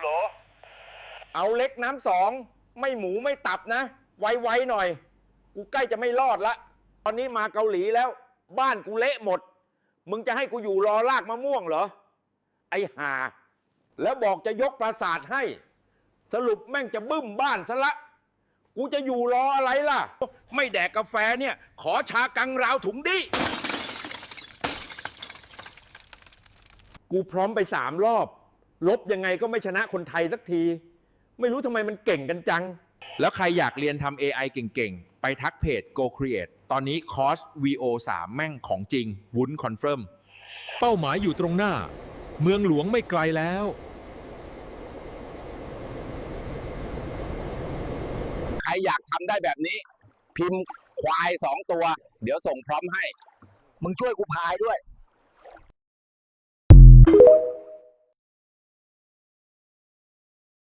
โหลเอาเล็กน้ำสองไม่หมูไม่ตับนะ ไวๆหน่อย กูใกล้จะไม่รอดละ ตอนนี้มาเกาหลีแล้ว บ้านกูเละหมด มึงจะให้กูอยู่รอลากมะม่วงเหรอ ไอ้ห่า แล้วบอกจะยกปราสาทให้ สรุปแม่งจะบึ้มบ้านซะละ กูจะอยู่รออะไรล่ะ ไม่แดกกาแฟเนี่ย ขอชากังราวถุงดิ กูพร้อมไปสามรอบ ลบยังไงก็ไม่ชนะคนไทยสักที ไม่รู้ทำไมมันเก่งกันจัง แล้วใครอยากเรียนทำ AI เก่งๆ ไปทักเพจ Go Create ตอนนี้คอร์ส VO3 แม่งของจริง วุ้นคอนเฟิร์ม เป้าหมายอยู่ตรงหน้า เมืองหลวงไม่ไกลแล้ว ใครอยากทำได้แบบนี้ พิมพ์ควายสองตัว เดี๋ยวส่งพร้อมให้ มึงช่วยกูพายด้วย